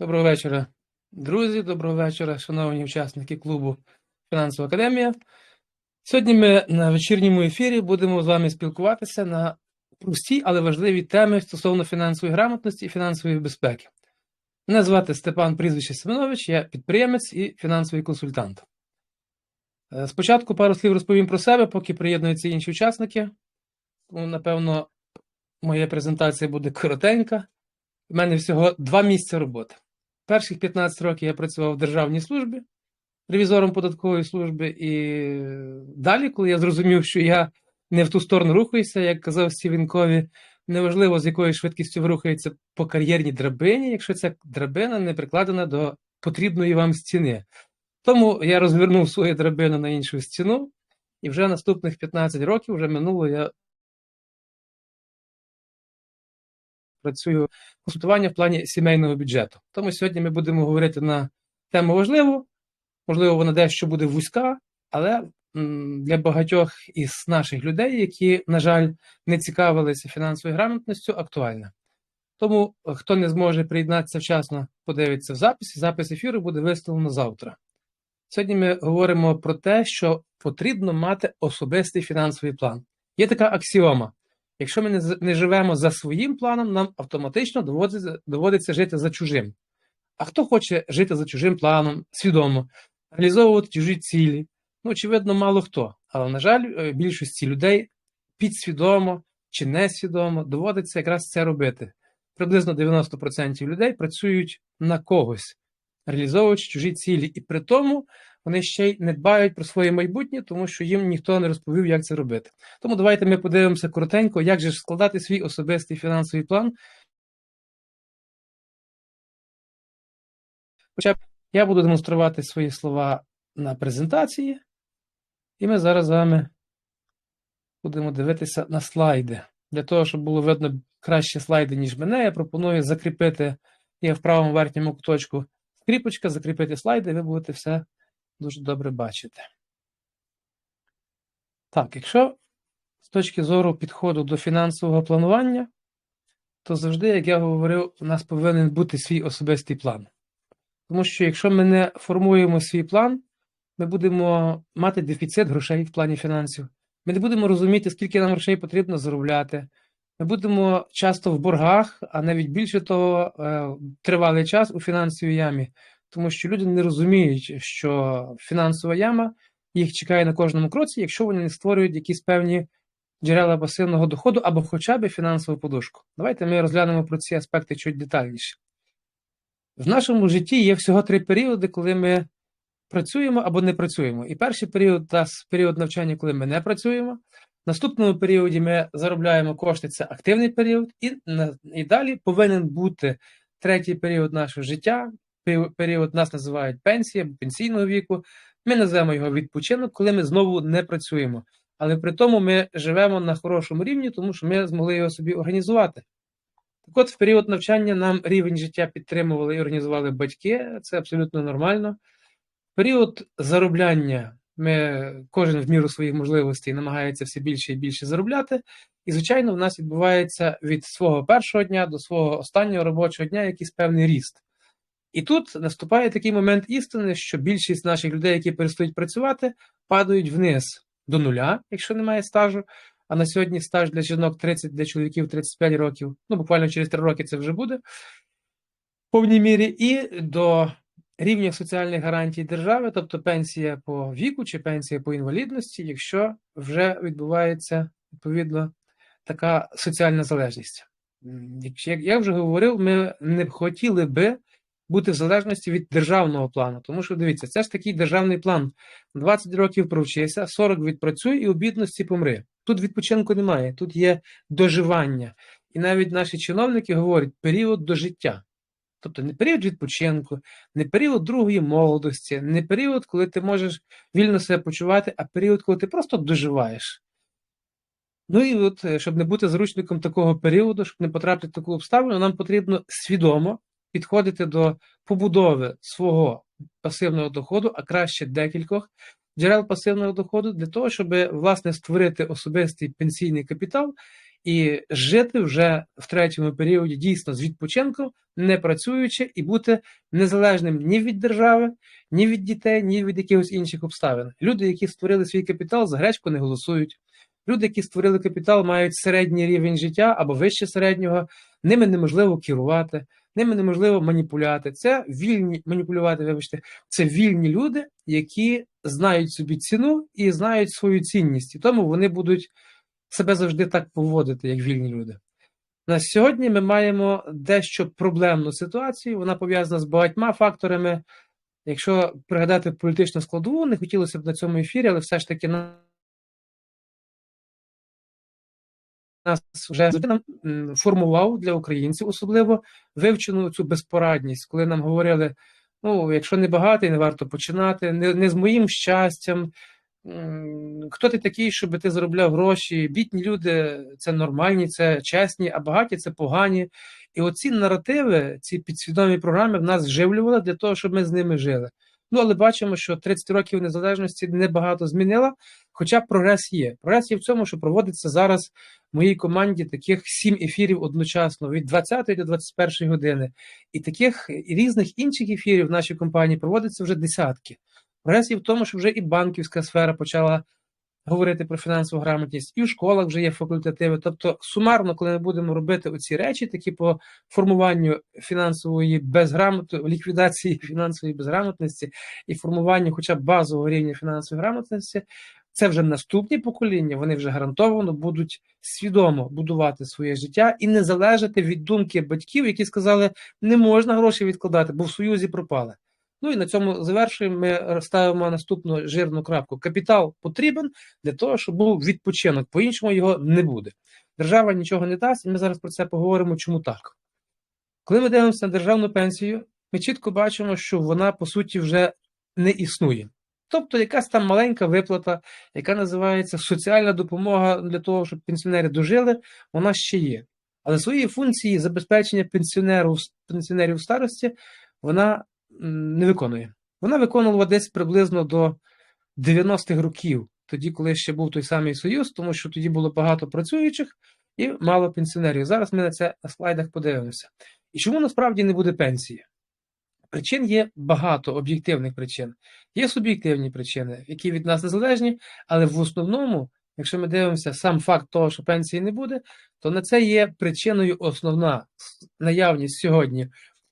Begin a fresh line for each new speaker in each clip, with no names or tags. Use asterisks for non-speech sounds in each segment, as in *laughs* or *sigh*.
Доброго вечора, друзі. Доброго вечора, шановні учасники клубу Фінансова Академія. Сьогодні ми на вечірньому ефірі будемо з вами спілкуватися на прості, але важливі теми стосовно фінансової грамотності і фінансової безпеки. Мене звати Степан Прізвище Семенович, я підприємець і фінансовий консультант. Е, Спочатку пару слів розповім про себе, поки приєднуються інші учасники. Тому, напевно, моя презентація буде коротенька. У мене всього два місця роботи. Перших 15 років я працював в державній службі, ревізором податкової служби, і далі, коли я зрозумів, що я не в ту сторону рухаюся, як казав Стівенкові. Неважливо, з якою швидкістю ви рухаєтеся по кар'єрній драбині, якщо ця драбина не прикладена до потрібної вам стіни. Тому я розвернув свою драбину на іншу стіну, і вже наступних 15 років вже минуло я працюю консультування в плані сімейного бюджету. Тому сьогодні ми будемо говорити на тему важливу, можливо, вона дещо буде вузька, але для багатьох із наших людей, які, на жаль, не цікавилися фінансовою грамотністю, актуальна. Тому, е, хто не зможе приєднатися вчасно, подивиться в записі. Запис ефіру буде виставлено завтра. Сьогодні ми говоримо про те, що потрібно мати особистий фінансовий план. Є така аксіома. Якщо ми не, не живемо за своїм планом, нам автоматично доводиться, доводиться жити за чужим. А хто хоче жити за чужим планом, свідомо, реалізовувати чужі цілі? Ну, очевидно, мало хто. Але, на жаль, е, більшості людей підсвідомо чи несвідомо доводиться якраз це робити. Приблизно 90% людей працюють на когось, реалізовуючи чужі цілі. І при тому вони ще й не дбають про своє майбутнє, тому що їм ніхто не розповів, як це робити. Тому давайте ми подивимося коротенько, як же складати свій особистий фінансовий план. Хоча я буду демонструвати свої слова на презентації, і ми зараз з вами будемо дивитися на слайди. Для того, щоб було видно краще слайди, ніж мене, я пропоную закріпити є в правому верхньому куточку скріпочка, закріпити слайди, і ви будете все дуже добре бачити. Так, якщо з точки зору підходу до фінансового планування, то завжди, як я говорив, у нас повинен бути свій особистий план. Тому що якщо ми не формуємо свій план, ми будемо мати дефіцит грошей в плані фінансів. Ми не будемо розуміти, скільки нам грошей потрібно заробляти. Ми будемо часто в боргах, а навіть більше того, е, тривалий час у фінансовій ямі, тому що люди не розуміють, що фінансова яма їх чекає на кожному кроці, якщо вони не створюють якісь певні джерела пасивного доходу або хоча б фінансову подушку. Давайте ми розглянемо про ці аспекти чуть детальніше. В нашому житті є всього три періоди, коли ми працюємо або не працюємо. І перший період це період навчання, коли ми не працюємо. В наступному періоді ми заробляємо кошти, це активний період, і, і далі повинен бути третій період нашого життя. Пе- Період нас називають пенсія пенсійного віку. Ми називаємо його відпочинок, коли ми знову не працюємо. Але при тому ми живемо на хорошому рівні, тому що ми змогли його собі організувати. Так от, в період навчання нам рівень життя підтримували і організували батьки, це абсолютно нормально. В період заробляння ми, кожен в міру своїх можливостей намагається все більше і більше заробляти. І, звичайно, в нас відбувається від свого першого дня до свого останнього робочого дня якийсь певний ріст. І тут наступає такий момент істини, що більшість наших людей, які перестають працювати, падають вниз до нуля, якщо немає стажу. А на сьогодні стаж для жінок 30, для чоловіків 35 років. Ну, буквально через 3 роки це вже буде в повній мірі. І до рівня соціальних гарантій держави, тобто пенсія по віку чи пенсія по інвалідності, якщо вже відбувається відповідно така соціальна залежність. Як я вже говорив, ми не хотіли би бути в залежності від державного плану. Тому що дивіться, це ж такий державний план. 20 років провчися, 40 відпрацюй і у бідності помри. Тут відпочинку немає, тут є доживання. І навіть наші чиновники говорять період до життя. Тобто не період відпочинку, не період другої молодості, не період, коли ти можеш вільно себе почувати, а період, коли ти просто доживаєш. Ну і от, е, щоб не бути заручником такого періоду, щоб не потрапити в таку обставину, нам потрібно свідомо підходити до побудови свого пасивного доходу, а краще декількох джерел пасивного доходу, для того, щоб власне створити особистий пенсійний капітал і жити вже в третьому періоді дійсно з відпочинком, не працюючи, і бути незалежним ні від держави, ні від дітей, ні від якихось інших обставин. Люди, які створили свій капітал, за гречку не голосують. Люди, які створили капітал, мають середній рівень життя або вище середнього, ними неможливо керувати, ними неможливо маніпуляти. Це вільні маніпулювати, вибачте, це вільні люди, які знають собі ціну і знають свою цінність, і тому вони будуть себе завжди так поводити, як вільні люди. На сьогодні ми маємо дещо проблемну ситуацію. Вона пов'язана з багатьма факторами. Якщо пригадати політичну складову, не хотілося б на цьому ефірі, але все ж таки на нас вже формував для українців, особливо вивчену цю безпорадність, коли нам говорили: ну, якщо не багатий, не варто починати, не, не з моїм щастям. Хто ти такий, щоб ти заробляв гроші? Бідні люди це нормальні, це чесні, а багаті це погані. І оці наративи, ці підсвідомі програми в нас вживлювали для того, щоб ми з ними жили. Ну, але бачимо, що 30 років незалежності небагато змінила, хоча прогрес є. Прогрес є в цьому, що проводиться зараз в моїй команді таких сім ефірів одночасно від 20 до 21 години. І таких і різних інших ефірів в нашій компанії проводиться вже десятки. Прогрес є в тому, що вже і банківська сфера почала говорити про фінансову грамотність, і в школах вже є факультативи. Тобто, сумарно, коли ми будемо робити оці речі, такі по формуванню фінансової безграмотності, ліквідації *laughs* фінансової безграмотності і формуванню, хоча б базового рівня фінансової грамотності, це вже наступні покоління, вони вже гарантовано будуть свідомо будувати своє життя і не залежати від думки батьків, які сказали, не можна гроші відкладати, бо в Союзі пропали. Ну і на цьому завершуємо. Ми ставимо наступну жирну крапку. Капітал потрібен для того, щоб був відпочинок. По-іншому його не буде. Держава нічого не дасть, і ми зараз про це поговоримо. Чому так? Коли ми дивимося на державну пенсію, ми чітко бачимо, що вона по суті вже не існує. Тобто якась там маленька виплата, яка називається соціальна допомога для того, щоб пенсіонери дожили, вона ще є. Але свої функції забезпечення пенсіонерів пенсіонерів старості вона не виконує. Вона виконувала десь приблизно до 90-х років, тоді, коли ще був той самий Союз, тому що тоді було багато працюючих і мало пенсіонерів. Зараз ми на це на слайдах подивимося. І чому насправді не буде пенсії? Причин є багато об'єктивних причин. Є суб'єктивні причини, які від нас незалежні, але в основному, якщо ми дивимося сам факт того, що пенсії не буде, то на це є причиною основна наявність сьогодні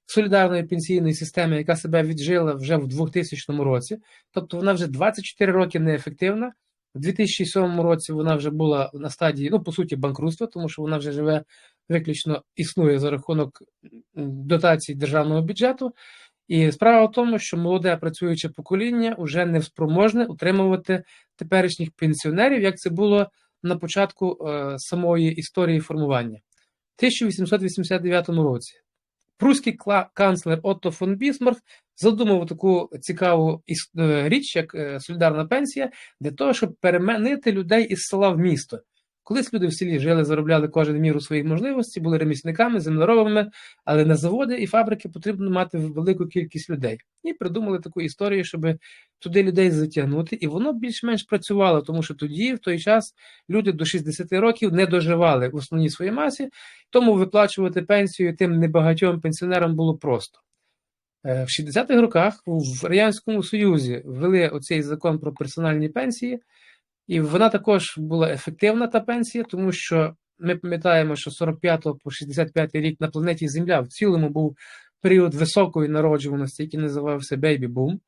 солідарної пенсійної системи, яка себе віджила вже в 2000 році. Тобто вона вже 24 роки неефективна. У 2007 році вона вже була на стадії, ну, по суті, банкрутства, тому що вона вже живе виключно існує за рахунок дотацій державного бюджету. І справа в тому, що молоде працююче покоління вже не спроможне утримувати теперішніх пенсіонерів, як це було на початку е, самої історії формування. В 1889 році Пруський канцлер Отто фон Бісмарк задумав таку цікаву е, річ, як е, солідарна пенсія, для того, щоб переманити людей із села в місто. Колись люди в селі жили, заробляли кожен міру своїх можливостей, були ремісниками, землеробами, але на заводи і фабрики потрібно мати велику кількість людей. І придумали таку історію, щоб туди людей затягнути. І воно більш-менш працювало, тому що тоді, в той час, люди до 60 років не доживали в основній своїй масі, тому виплачувати пенсію тим небагатьом пенсіонерам було просто. Е, в 60-х роках в Радянському Союзі ввели оцей закон про персональні пенсії. І вона також була ефективна та пенсія, тому що ми пам'ятаємо, що 45 по 65 рік на планеті Земля в цілому був період високої народжуваності, який називався бейбі-бум.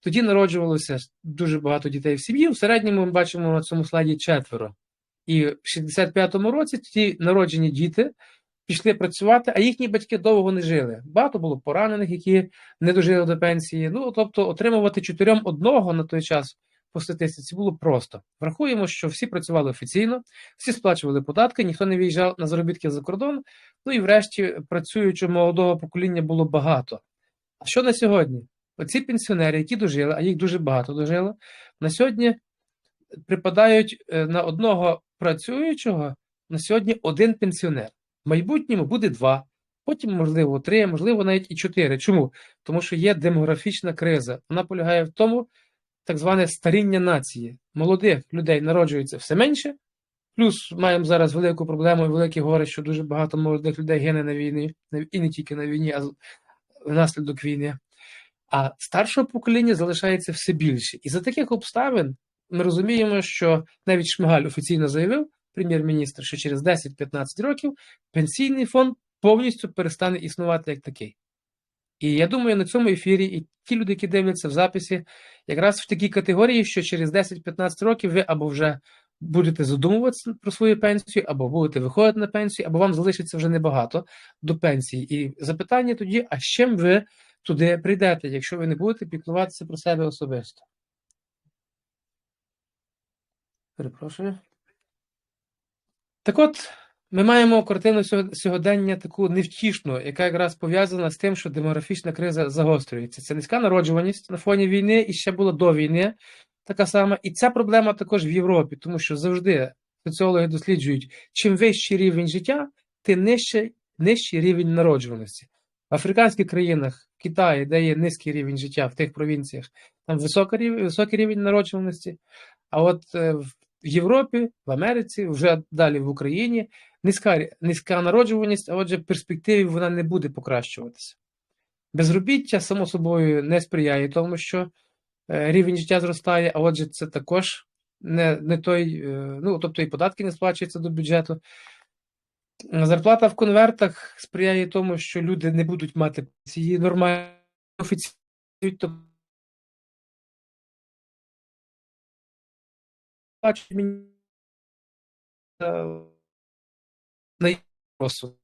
Тоді народжувалося дуже багато дітей в сім'ї. В середньому ми бачимо на цьому слайді четверо. І в 65-му році ті народжені діти пішли працювати, а їхні батьки довго не жили. Багато було поранених, які не дожили до пенсії. Ну, тобто, отримувати чотирьом одного на той час по статистиці було просто. Врахуємо, що всі працювали офіційно, всі сплачували податки, ніхто не виїжджав на заробітки за кордон. Ну і врешті працюючого молодого покоління було багато. А що на сьогодні? Оці пенсіонери, які дожили, а їх дуже багато дожило, на сьогодні припадають е, на одного працюючого на сьогодні один пенсіонер. В майбутньому буде два, потім, можливо, три, можливо, навіть і чотири. Чому? Тому що є демографічна криза. Вона полягає в тому, так зване старіння нації. Молодих людей народжується все менше, Плюс маємо зараз велику проблему і великі гори, що дуже багато молодих людей гине на війні, і не тільки на війні, а внаслідок війни. А старшого покоління залишається все більше. І за таких обставин ми розуміємо, що навіть Шмигаль офіційно заявив, прем'єр-міністр, що через 10-15 років пенсійний фонд повністю перестане існувати як такий. І я думаю, на цьому ефірі і ті люди, які дивляться в записі, якраз в такій категорії, що через 10-15 років ви або вже будете задумуватися про свою пенсію, або будете виходити на пенсію, або вам залишиться вже небагато до пенсії. І запитання тоді: а з чим ви туди прийдете, якщо ви не будете піклуватися про себе особисто? Перепрошую. Так от, ми маємо картину сьогодення таку невтішну, яка якраз пов'язана з тим, що демографічна криза загострюється. Це низька народжуваність на фоні війни і ще була до війни така сама. І ця проблема також в Європі, тому що завжди соціологи досліджують, чим вищий рівень життя, тим нижче, нижчий рівень народжуваності. В африканських країнах, в Китаї, де є низький рівень життя, в тих провінціях, там високий рівень, високий рівень народжуваності. А от е, в Європі, в Америці, вже далі в Україні низька низька народжуваність, а отже, в перспективі вона не буде покращуватися. Безробіття, само собою, не сприяє тому, що Е, рівень життя зростає, а отже, це також не не той, е, ну тобто і податки не сплачуються до бюджету. Зарплата в конвертах сприяє тому, що люди не будуть мати ці нормальні офіційні. Мені на розсуд.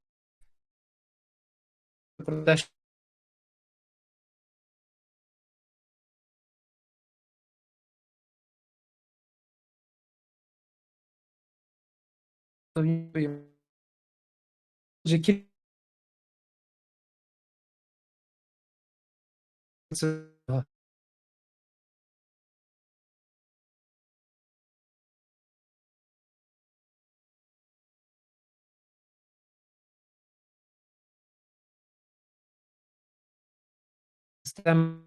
Про те, що Систем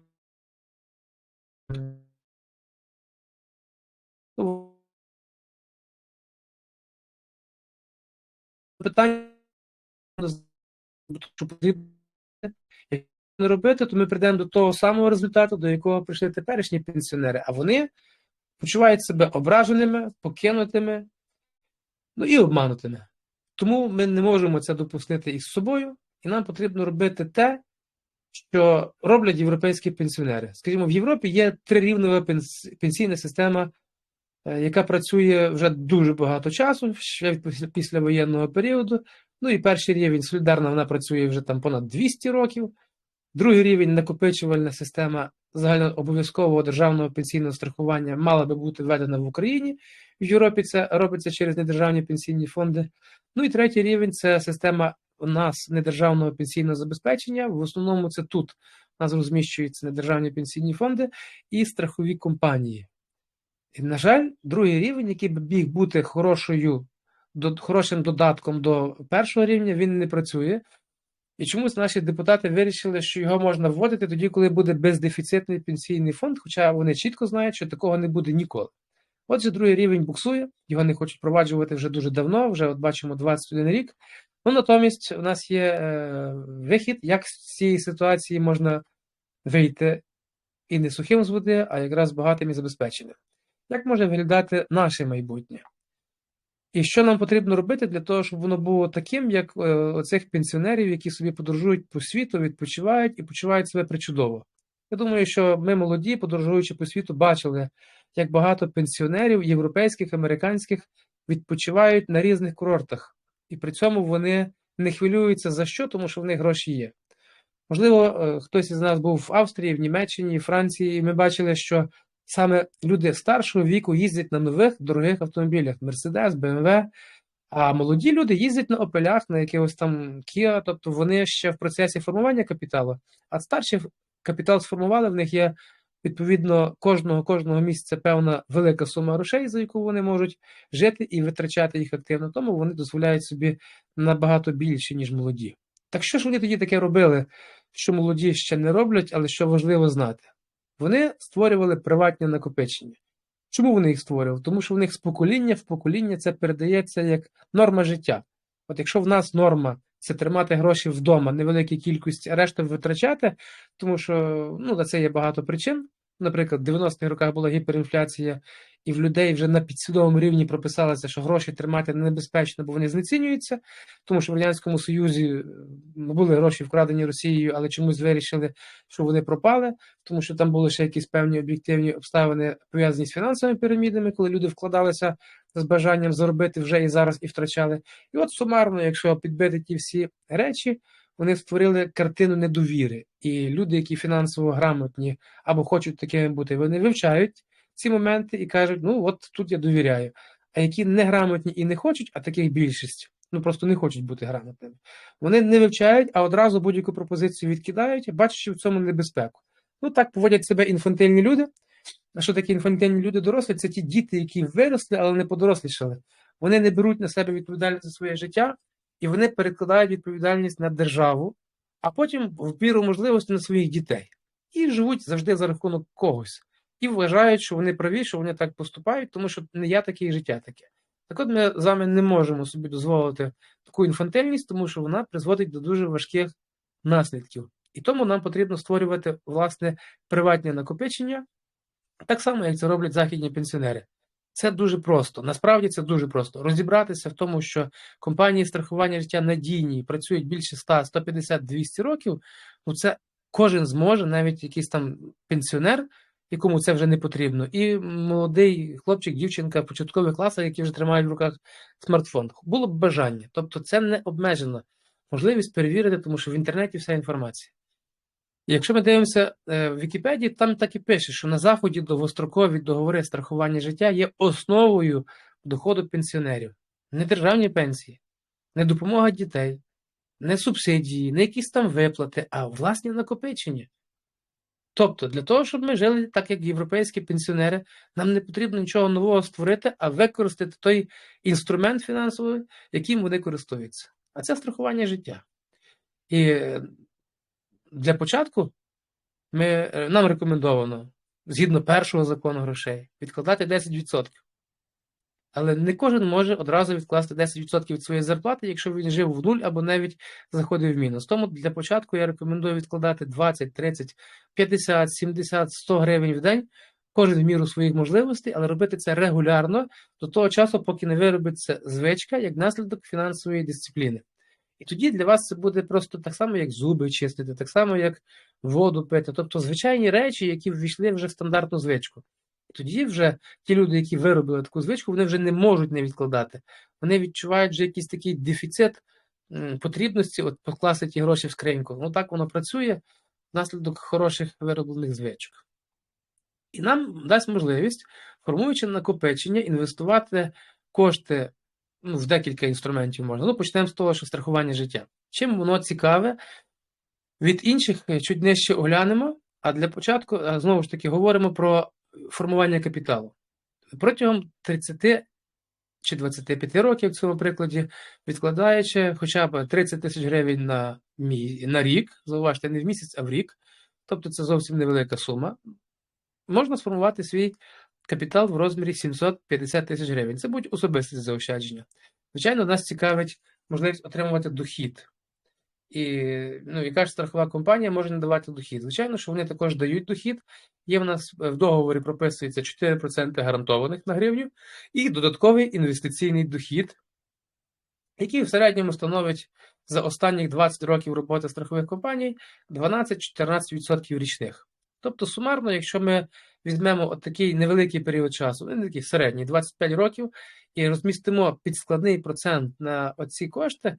питання, що потрібно не робити, то ми прийдемо до того самого результату, до якого прийшли теперішні пенсіонери, а вони почувають себе ображеними, покинутими, ну і обманутими. Тому ми не можемо це допустити із собою, і нам потрібно робити те, що роблять європейські пенсіонери. Скажімо, в Європі є трирівнева пенсійна система Е, яка працює вже дуже багато часу, ще після воєнного періоду. Ну і перший рівень солідарна вона працює вже там понад 200 років. Другий рівень накопичувальна система загальнообов'язкового державного пенсійного страхування мала би бути введена в Україні. В Європі це робиться через недержавні пенсійні фонди. Ну і третій рівень це система у нас недержавного пенсійного забезпечення. В основному це тут у нас розміщуються недержавні пенсійні фонди і страхові компанії. І, на жаль, другий рівень, який б міг бути хорошою, до, хорошим додатком до першого рівня, він не працює. І чомусь наші депутати вирішили, що його можна вводити тоді, коли буде бездефіцитний пенсійний фонд, хоча вони чітко знають, що такого не буде ніколи. Отже, другий рівень буксує, його не хочуть впроваджувати вже дуже давно, вже от бачимо 21 рік. Ну натомість у нас є е, вихід, як з цієї ситуації можна вийти і не сухим з води, а якраз багатим і забезпеченим як може виглядати наше майбутнє. І що нам потрібно робити для того, щоб воно було таким, як е, оцих пенсіонерів, які собі подорожують по світу, відпочивають і почувають себе причудово. Я думаю, що ми молоді, подорожуючи по світу, бачили, як багато пенсіонерів, європейських, американських, відпочивають на різних курортах, і при цьому вони не хвилюються за що, тому що в них гроші є. Можливо, е, хтось із нас був в Австрії, в Німеччині, Франції, і ми бачили, що саме люди старшого віку їздять на нових дорогих автомобілях Mercedes, BMW, а молоді люди їздять на опелях, на якихось там Kia, тобто вони ще в процесі формування капіталу, а старші капітал сформували, в них є. Відповідно, кожного кожного місяця певна велика сума грошей, за яку вони можуть жити і витрачати їх активно, тому вони дозволяють собі набагато більше, ніж молоді. Так що ж вони тоді таке робили, що молоді ще не роблять, але що важливо знати? Вони створювали приватні накопичення. Чому вони їх створювали? Тому що в них з покоління в покоління це передається як норма життя. От якщо в нас норма це тримати гроші вдома, невеликій кількості, а решту витрачати, тому що ну, на це є багато причин. Наприклад, в 90-х роках була гіперінфляція, і в людей вже на підсвідомому рівні прописалося, що гроші тримати небезпечно, бо вони знецінюються, тому що в Радянському Союзі е, були гроші вкрадені Росією, але чомусь вирішили, що вони пропали, тому що там були ще якісь певні об'єктивні обставини пов'язані з фінансовими пірамідами, коли люди вкладалися з бажанням заробити вже і зараз і втрачали. І от сумарно, якщо підбити ті всі речі, вони створили картину недовіри. І люди, які фінансово грамотні або хочуть такими бути, вони вивчають ці моменти і кажуть, ну от тут я довіряю. А які неграмотні і не хочуть, а таких більшість, ну просто не хочуть бути грамотними. Вони не вивчають, а одразу будь-яку пропозицію відкидають, бачачи в цьому небезпеку. Ну так поводять себе інфантильні люди. А що такі інфантильні люди дорослі? Це ті діти, які виросли, але не подорослішали. Вони не беруть на себе відповідальність за своє життя, і вони перекладають відповідальність на державу, а потім в міру можливості на своїх дітей. І живуть завжди за рахунок когось. І вважають, що вони праві, що вони так поступають, тому що не я таке і життя таке. Так от ми з вами не можемо собі дозволити таку інфантильність, тому що вона призводить до дуже важких наслідків. І тому нам потрібно створювати власне приватні накопичення, так само, як це роблять західні пенсіонери. Це дуже просто. Насправді це дуже просто. Розібратися в тому, що компанії страхування життя надійні, працюють більше 100, 150, 200 років. Ну це кожен зможе, навіть якийсь там пенсіонер, якому це вже не потрібно, і молодий хлопчик, дівчинка початкових класах, які вже тримають в руках смартфон. Було б бажання. Тобто, це не обмежена можливість перевірити, тому що в інтернеті вся інформація. Якщо ми дивимося е, в Вікіпедії, там так і пише, що на Заході довгострокові договори страхування життя є основою доходу пенсіонерів. Не державні пенсії, не допомога дітей, не субсидії, не якісь там виплати, а власні накопичення. Тобто, для того, щоб ми жили так, як європейські пенсіонери, нам не потрібно нічого нового створити, а використати той інструмент фінансовий, яким вони користуються. А це страхування життя. І для початку ми, е, нам рекомендовано, згідно першого закону грошей, відкладати 10%. Але не кожен може одразу відкласти 10% від своєї зарплати, якщо він жив в нуль або навіть заходив в мінус. Тому для початку я рекомендую відкладати 20, 30, 50, 70, 100 гривень в день, кожен в міру своїх можливостей, але робити це регулярно до того часу, поки не виробиться звичка як наслідок фінансової дисципліни. І тоді для вас це буде просто так само, як зуби чистити, так само, як воду пити. Тобто звичайні речі, які ввійшли вже в стандартну звичку. Тоді вже ті люди, які виробили таку звичку, вони вже не можуть не відкладати. Вони відчувають вже якийсь такий дефіцит потрібності от покласти ті гроші в скриньку. Ну так воно працює внаслідок хороших вироблених звичок. І нам дасть можливість, формуючи накопичення, інвестувати кошти ну, в декілька інструментів можна. Ну, почнемо з того, що страхування життя. Чим воно цікаве? Від інших е, чуть нижче оглянемо, а для початку, е, знову ж таки, говоримо про формування капіталу. Протягом 30 чи 25 років в цьому прикладі, відкладаючи хоча б 30 тисяч гривень на, мі... на рік, зауважте, не в місяць, а в рік, тобто це зовсім невелика сума, можна сформувати свій капітал в розмірі 750 тисяч гривень. Це будуть особисті заощадження. Звичайно, нас цікавить можливість отримувати дохід. І ну, яка ж страхова компанія може надавати дохід? Звичайно, що вони також дають дохід. Є в нас в договорі прописується 4% гарантованих на гривню, і додатковий інвестиційний дохід, який в середньому становить за останні 20 років роботи страхових компаній 12-14% річних. Тобто, сумарно, якщо ми візьмемо от такий невеликий період часу, не такий середній, 25 років, і розмістимо підскладний процент на оці кошти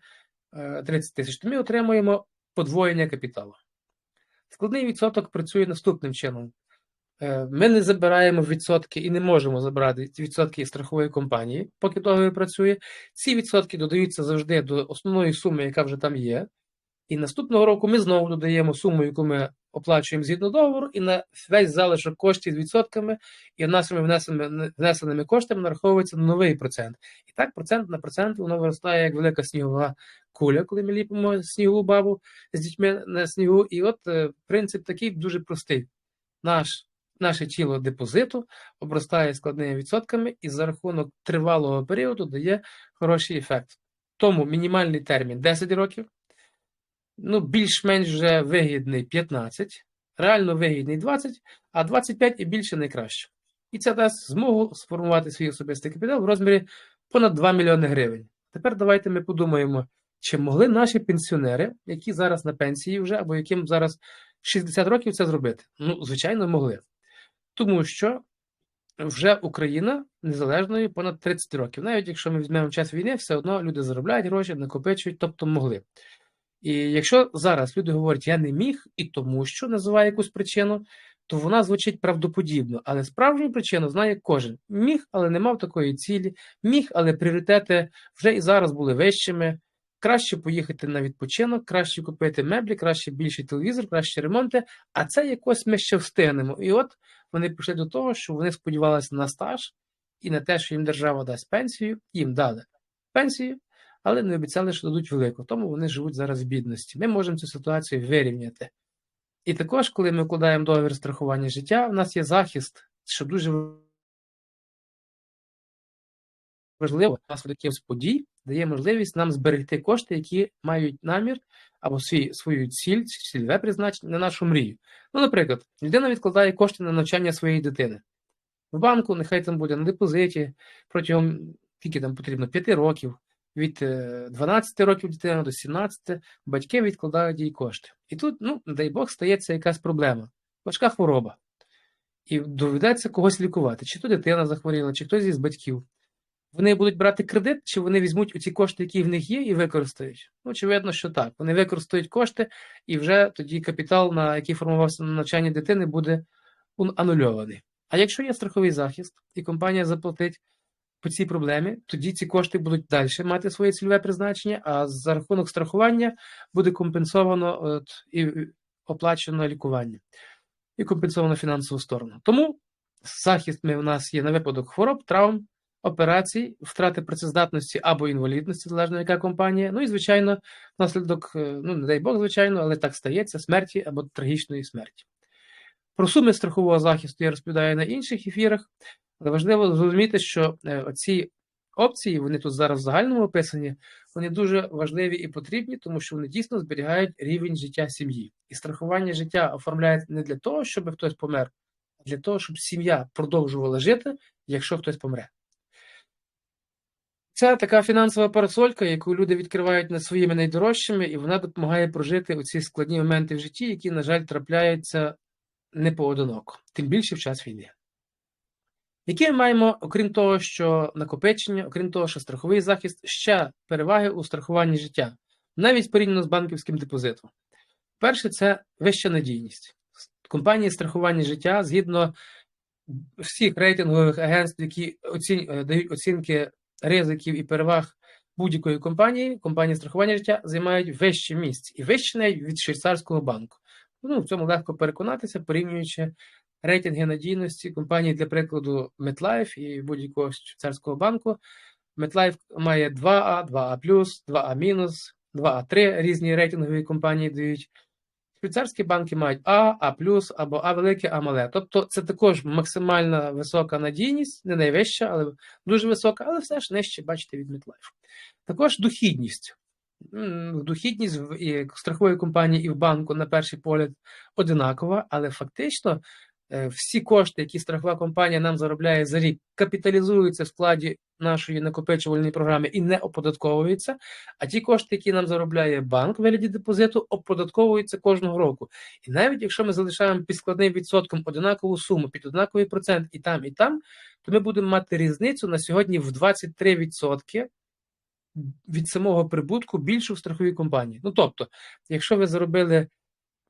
30 е, тисяч, то ми отримуємо подвоєння капіталу. Складний відсоток працює наступним чином. Е, ми не забираємо відсотки і не можемо забрати відсотки страхової компанії, поки договір працює. Ці відсотки додаються завжди до основної суми, яка вже там є. І наступного року ми знову додаємо суму, яку ми оплачуємо згідно договору, і на весь залишок коштів з відсотками і нашими внесеними, внесеними коштами нараховується новий процент. І так, процент на процент воно виростає як велика снігова куля, коли ми ліпимо снігову бабу з дітьми на снігу. І от е, принцип такий дуже простий. Наш наше тіло депозиту обростає складними відсотками і за рахунок тривалого періоду дає хороший ефект. Тому мінімальний термін 10 років, ну, більш-менш вже вигідний 15, реально вигідний 20, а 25 і більше найкраще. І це дасть змогу сформувати свій особистий капітал в розмірі понад 2 мільйони гривень. Тепер давайте ми подумаємо, чи могли наші пенсіонери, які зараз на пенсії вже, або яким зараз 60 років це зробити? Ну, звичайно, могли. Тому що вже Україна незалежною понад 30 років. Навіть якщо ми візьмемо час війни, все одно люди заробляють гроші, накопичують, тобто могли. І якщо зараз люди говорять, я не міг, і тому що називає якусь причину, то вона звучить правдоподібно. Але справжню причину знає кожен. Міг, але не мав такої цілі, міг, але пріоритети вже і зараз були вищими. Краще поїхати на відпочинок, краще купити меблі, краще більший телевізор, краще ремонти. А це якось ми ще встигнемо. І от вони прийшли до того, що вони сподівалися на стаж і на те, що їм держава дасть пенсію, їм дали пенсію, але не обіцяли, що дадуть велику. Тому вони живуть зараз в бідності. Ми можемо цю ситуацію вирівняти. І також, коли ми вкладаємо договір страхування життя, у нас є захист, що дуже важливо, наслідок якихось подій дає можливість нам зберегти кошти, які мають намір або свій, свою ціль, цільове призначення на нашу мрію. Ну, наприклад, людина відкладає кошти на навчання своєї дитини. В банку, нехай там буде на депозиті протягом скільки там потрібно 5 років, від 12 років дитини до 17 батьки відкладають їй кошти. І тут, ну, дай Бог, стається якась проблема, важка хвороба. І доведеться когось лікувати. Чи то дитина захворіла, чи хтось із батьків. Вони будуть брати кредит, чи вони візьмуть ці кошти, які в них є, і використають? Ну, очевидно, що так. Вони використають кошти, і вже тоді капітал, на який формувався на навчання дитини, буде анульований. А якщо є страховий захист, і компанія заплатить по цій проблемі, тоді ці кошти будуть далі мати своє цільове призначення, а за рахунок страхування буде компенсовано от, і оплачено лікування, і компенсовано фінансову сторону. Тому захист ми в нас є на випадок хвороб, травм операцій, втрати працездатності або інвалідності, залежно яка компанія. Ну і, звичайно, внаслідок, е, ну, не дай Бог, звичайно, але так стається, смерті або трагічної смерті. Про суми страхового захисту я розповідаю на інших ефірах, але важливо зрозуміти, що е, ці опції, вони тут зараз в загальному описані, вони дуже важливі і потрібні, тому що вони дійсно зберігають рівень життя сім'ї. І страхування життя оформляється не для того, щоб хтось помер, а для того, щоб сім'я продовжувала жити, якщо хтось помре. Це така фінансова парасолька, яку люди відкривають над своїми найдорожчими, і вона допомагає прожити оці складні моменти в житті, які, на жаль, трапляються не поодиноко, тим більше в час війни. Які ми маємо, окрім того, що накопичення, окрім того, що страховий захист, ще переваги у страхуванні життя, навіть порівняно з банківським депозитом. Перше, це вища надійність. Компанії страхування життя згідно всіх рейтингових агентств, які оцінь, е, дають оцінки ризиків і переваг будь-якої компанії, компанії страхування життя займають вище місце і вище навіть від швейцарського банку. Ну, в цьому легко переконатися, порівнюючи рейтинги надійності компанії, для прикладу, MetLife і будь-якого швейцарського банку. MetLife має 2А, 2А, 2А-, 2А3 різні рейтингові компанії дають. Швейцарські банки мають А, А або А велике, А мале. Тобто це також максимальна висока надійність, не найвища, але дуже висока, але все ж нижче, бачите, від MetLife. Також дохідність. Дохідність в страхової компанії і в банку, на перший погляд, одинакова, але фактично всі кошти, які страхова компанія нам заробляє за рік, капіталізуються в складі нашої накопичувальної програми і не оподатковуються. А ті кошти, які нам заробляє банк в вигляді депозиту, оподатковуються кожного року. І навіть якщо ми залишаємо під складним відсотком однакову суму, під однаковий процент і там, і там, то ми будемо мати різницю на сьогодні в 23%. Від самого прибутку більшу в страховій компанії. Ну тобто, якщо ви заробили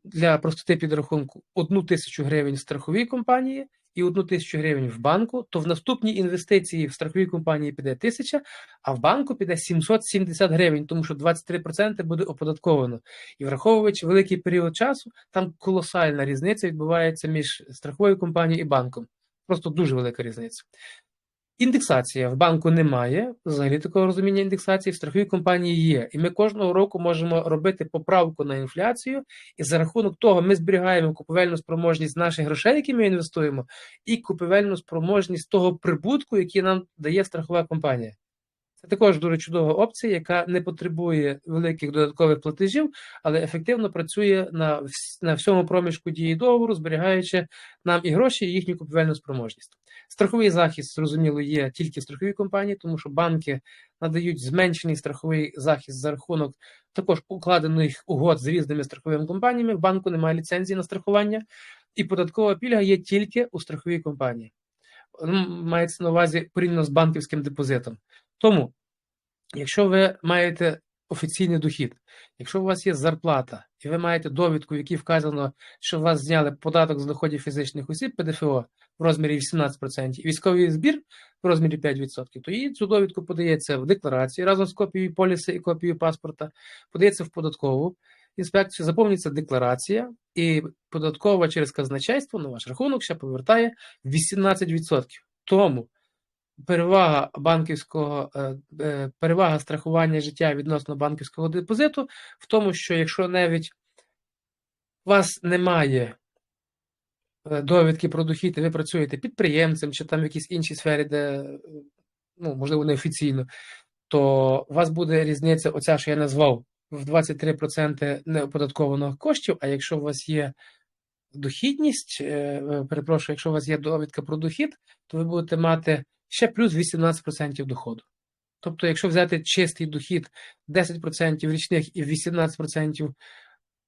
для простоти підрахунку одну тисячу гривень в страховій компанії і одну тисячу гривень в банку, то в наступній інвестиції в страховій компанії піде тисяча, а в банку піде 770 гривень, тому що 23% буде оподатковано. І враховуючи великий період часу, там колосальна різниця відбувається між страховою компанією і банком. Просто дуже велика різниця. Індексація в банку немає, взагалі такого розуміння індексації в страховій компанії є. І ми кожного року можемо робити поправку на інфляцію, і за рахунок того ми зберігаємо купівельну спроможність наших грошей, які ми інвестуємо, і купівельну спроможність того прибутку, який нам дає страхова компанія. Це також дуже чудова опція, яка не потребує великих додаткових платежів, але ефективно працює на на всьому проміжку дії договору, зберігаючи нам і гроші, і їхню купівельну спроможність. Страховий захист, зрозуміло, є тільки в страховій компанії, тому що банки надають зменшений страховий захист за рахунок також укладених угод з різними страховими компаніями. В банку немає ліцензії на страхування, і податкова пільга є тільки у страховій компанії. Мається на увазі порівняно з банківським депозитом. Тому, якщо ви маєте офіційний дохід, якщо у вас є зарплата, і ви маєте довідку, в якій вказано, що у вас зняли податок з доходів фізичних осіб ПДФО в розмірі 18%, і військовий збір в розмірі 5%, то її цю довідку подається в декларації разом з копією поліса і копією паспорта, подається в податкову інспекцію, заповнюється декларація, і податкова через казначейство на ваш рахунок ще повертає 18%. Тому перевага банківського е, е, перевага страхування життя відносно банківського депозиту в тому, що якщо навіть у вас немає е, довідки про дохід, і ви працюєте підприємцем чи там в якійсь іншій сфері, де ну, можливо неофіційно, то у вас буде різниця, оця, що я назвав, в 23% неоподаткованих коштів. А якщо у вас є дохідність, перепрошую, якщо у вас є довідка про дохід, то ви будете мати ще плюс 18% доходу. Тобто, якщо взяти чистий дохід 10% річних і 18%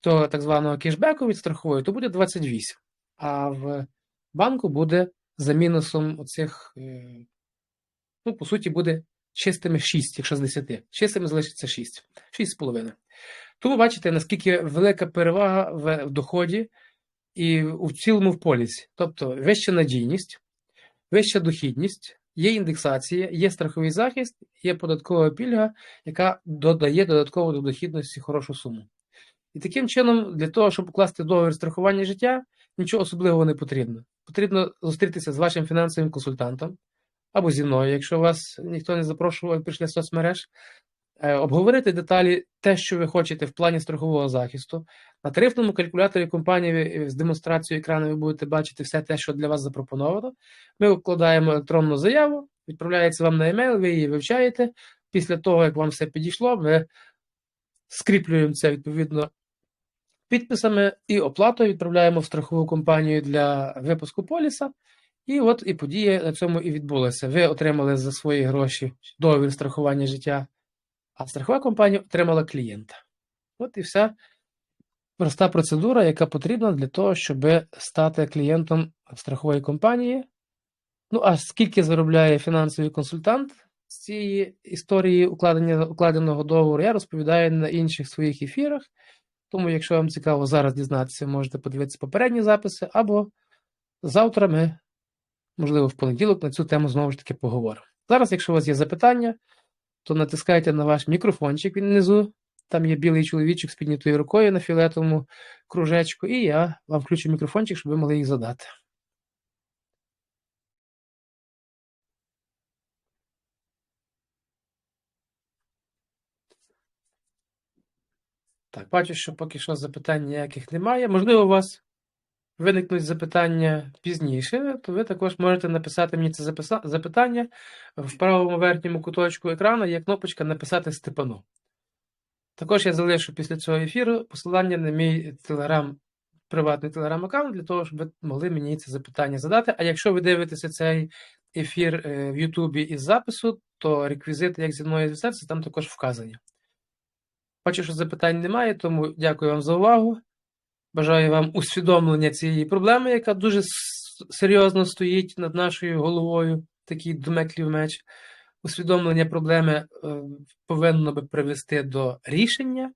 то так званого кешбеку від страхової, то буде 28%. А в банку буде за мінусом оцих, е, ну, по суті, буде чистими 6, якщо з 10. Чистими залишиться 6, 6,5. Тому бачите, наскільки велика перевага в доході і в цілому в полісі. Тобто вища надійність, вища дохідність, Є індексація, є страховий захист, є податкова пільга, яка додає додатково до дохідності хорошу суму. І таким чином, для того, щоб укласти договір страхування життя, нічого особливого не потрібно. Потрібно зустрітися з вашим фінансовим консультантом або зі мною, якщо вас ніхто не запрошував, прийшли з соцмереж. Е, обговорити деталі те, що ви хочете в плані страхового захисту. На тарифному калькуляторі компанії з демонстрацією екрану ви будете бачити все те, що для вас запропоновано. Ми вкладаємо електронну заяву, відправляється вам на емейл, ви її вивчаєте. Після того, як вам все підійшло, ми скріплюємо це відповідно підписами і оплатою відправляємо в страхову компанію для випуску поліса. І от і подія на цьому і відбулася. Ви отримали за свої гроші договір страхування життя а страхова компанія отримала клієнта. От і вся проста процедура, яка потрібна для того, щоб стати клієнтом страхової компанії. Ну, а скільки заробляє фінансовий консультант з цієї історії укладення укладеного договору, я розповідаю на інших своїх ефірах. Тому, якщо вам цікаво зараз дізнатися, можете подивитися попередні записи, або завтра ми, можливо, в понеділок на цю тему знову ж таки поговоримо. Зараз, якщо у вас є запитання, то натискайте на ваш мікрофончик внизу. Там є білий чоловічок з піднятою рукою на фіолетовому кружечку, і я вам включу мікрофончик, щоб ви могли їх задати. Так, бачу, що поки що запитань ніяких немає. Можливо, у вас виникнуть запитання пізніше, то ви також можете написати мені це запитання. В правому верхньому куточку екрану є кнопочка Написати Степану. Також я залишу після цього ефіру посилання на мій телеграм, приватний телеграм-аккаунт, для того, щоб ви могли мені це запитання задати. А якщо ви дивитеся цей ефір е, в Ютубі із запису, то реквізити, як зі мною зв'язатися, там також вказані. Бачу, що запитань немає, тому дякую вам за увагу. Бажаю вам усвідомлення цієї проблеми, яка дуже серйозно стоїть над нашою головою, такий домеклів меч. Усвідомлення проблеми е, повинно би привести до рішення,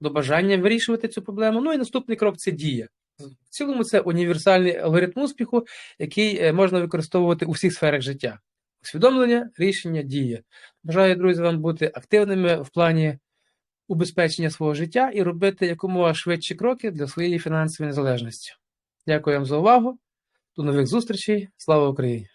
до бажання вирішувати цю проблему. Ну і наступний крок це дія. В цілому, це універсальний алгоритм успіху, який е, можна використовувати у всіх сферах життя. Усвідомлення, рішення, дія. Бажаю, друзі, вам бути активними в плані убезпечення свого життя і робити якомога швидші кроки для своєї фінансової незалежності. Дякую вам за увагу. До нових зустрічей. Слава Україні!